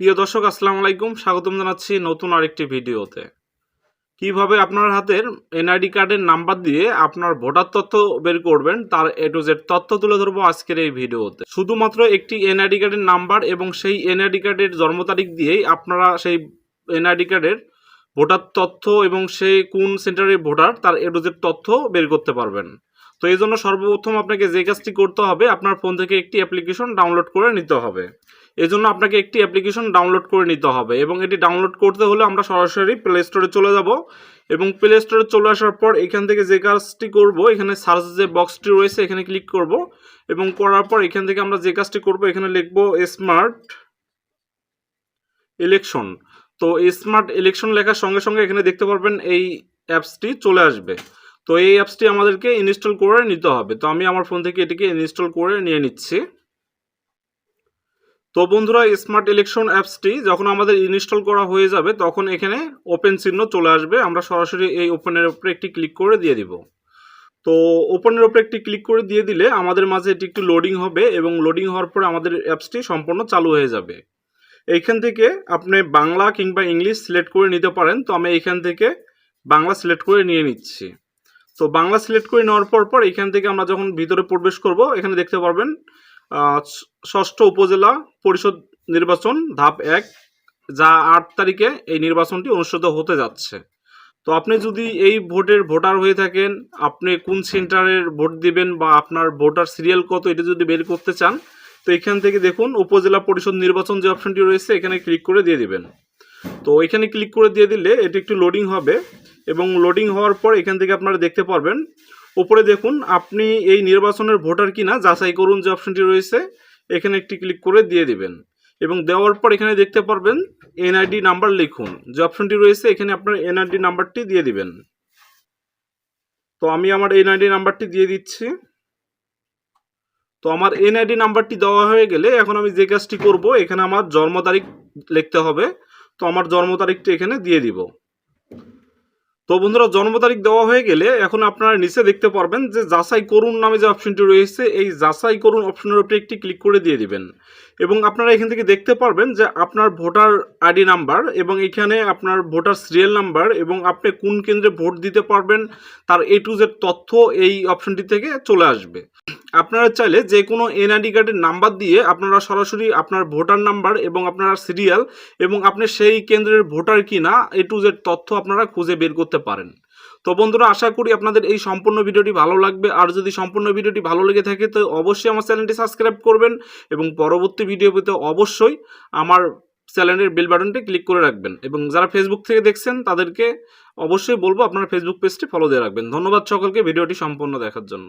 প্রিয় দর্শক, আসসালামু আলাইকুম। স্বাগতম জানাচ্ছি নতুন আরেকটি ভিডিওতে। কীভাবে আপনার হাতের এনআইডি কার্ডের নাম্বার দিয়ে আপনার ভোটার তথ্য বের করবেন, তার এ টু জেড তথ্য তুলে ধরবো আজকের এই ভিডিওতে। শুধুমাত্র একটি এনআইডি কার্ডের নাম্বার এবং সেই এনআইডি কার্ডের জন্ম তারিখ দিয়েই আপনারা সেই এনআইডি কার্ডের ভোটার তথ্য এবং সে কোন সেন্টারের ভোটার, তার এ টু জেড তথ্য বের করতে পারবেন। তো এই জন্য সর্বপ্রথম আপনাকে যে কাজটি করতে হবে, আপনার ফোন থেকে একটি অ্যাপ্লিকেশন ডাউনলোড করে নিতে হবে। এই জন্য আপনাকে একটি অ্যাপ্লিকেশন ডাউনলোড করে নিতে হবে এবং এটি ডাউনলোড করতে হলে আমরা সরাসরি প্লে স্টোরে চলে যাব এবং প্লে স্টোরে চলে আসার পর এখান থেকে যে কাজটি করব, এখানে সার্চ যে বক্সটি রয়েছে, এখানে ক্লিক করব এবং করার পর এখান থেকে আমরা যে কাজটি করব, এখানে লিখব স্মার্ট ইলেকশন তো স্মার্ট ইলেকশন লেখার সঙ্গে সঙ্গে এখানে দেখতে পারবেন এই অ্যাপসটি চলে আসবে। তো এই অ্যাপসটি আমাদেরকে ইনস্টল করে নিতে হবে। তো আমি আমার ফোন থেকে এটিকে ইনস্টল করে নিয়ে নিচ্ছি। তো বন্ধুরা স্মার্ট ইলেকশন অ্যাপসটি যখন আমাদের ইনস্টল করা হয়ে যাবে, তখন এখানে ওপেন চিহ্ন চলে আসবে। আমরা সরাসরি এই ওপেনের উপরে একটি ক্লিক করে দিয়ে দিব। তো ওপেনের উপরে একটি ক্লিক করে দিয়ে দিলে আমাদের মাঝে এটি একটু লোডিং হবে এবং লোডিং হওয়ার পরে আমাদের অ্যাপসটি সম্পূর্ণ চালু হয়ে যাবে। এইখান থেকে আপনি বাংলা কিংবা ইংলিশ সিলেক্ট করে নিতে পারেন। তো আমি এইখান থেকে বাংলা সিলেক্ট করে নিয়ে নিচ্ছি। তো বাংলা সিলেক্ট করে নেওয়ার পর পর এখান থেকে আমরা যখন ভিতরে প্রবেশ করব, এখানে দেখতে পারবেন ষষ্ঠ উপজেলা পরিষদ নির্বাচন ধাপ এক, যা আট তারিখে এই নির্বাচনটি অনুষ্ঠিত হতে যাচ্ছে। তো আপনি যদি এই ভোটের ভোটার হয়ে থাকেন, আপনি কোন সেন্টারের ভোট দিবেন বা আপনার ভোটার সিরিয়াল কত, এটা যদি বের করতে চান, তো এখান থেকে দেখুন, উপজেলা পরিষদ নির্বাচন যে অপশনটি রয়েছে, এখানে ক্লিক করে দিয়ে দিবেন। তো এখানে ক্লিক করে দিয়ে দিলে এটি একটু লোডিং হবে। এবং লোডিং হওয়ার পর এখান থেকে আপনারা দেখতে পারবেন। উপরে দেখুন, আপনি এই নির্বাচনের ভোটার কিনা, যাচাই করুন যে অপশনটি রয়েছে, এখানে একটি ক্লিক করে দিয়ে দিবেন। এবং দেওয়ার পর এখানে দেখতে পারবেন এনআইডি নাম্বার লিখুন, যে অপশনটি রয়েছে, এখানে আপনার এনআইডি নাম্বারটি দিয়ে দিবেন। তো আমি আমার এনআইডি নাম্বারটি দিয়ে দিচ্ছি। তো আমার এনআইডি নাম্বারটি দেওয়া হয়ে গেলে এখন আমি যে কাজটি করব, এখানে আমার জন্ম তারিখ লিখতে হবে। তো আমার জন্ম তারিখটি এখানে দিয়ে দিব। তো বন্ধুরা, জন্ম তারিখ দেওয়া হয়ে গেলে এখন আপনারা নিচে দেখতে পারবেন যে যাচাই করুন নামে যে অপশনটি রয়েছে, এই যাচাই করুন অপশনের উপরে একটি ক্লিক করে দিয়ে দিবেন। এবং আপনারা এখান থেকে দেখতে পারবেন যে আপনার ভোটার আইডি নাম্বার এবং এখানে আপনার ভোটার সিরিয়াল নাম্বার এবং আপনি কোন কেন্দ্রে ভোট দিতে পারবেন, তার এ টু জেড তথ্য এই অপশনটি থেকে চলে আসবে। আপনারা চাইলে যে কোনো এনআইডি কার্ডের নাম্বার দিয়ে আপনারা সরাসরি আপনার ভোটার নাম্বার এবং আপনার সিরিয়াল এবং আপনি সেই কেন্দ্রের ভোটার কি না এ টু জেড তথ্য আপনারা খুঁজে বের করতে পারেন। তো বন্ধুরা, আশা করি আপনাদের এই সম্পূর্ণ ভিডিওটি ভালো লাগবে। আর যদি সম্পূর্ণ ভিডিওটি ভালো লেগে থাকে, তো অবশ্যই আমার চ্যানেলটি সাবস্ক্রাইব করবেন এবং পরবর্তী ভিডিও পেতে অবশ্যই আমার চ্যানেলের বেল বাটনটি ক্লিক করে রাখবেন। এবং যারা ফেসবুক থেকে দেখছেন, তাদেরকে অবশ্যই বলব আপনারা ফেসবুক পেজটি ফলো দিয়ে রাখবেন। ধন্যবাদ সকলকে ভিডিওটি সম্পূর্ণ দেখার জন্য।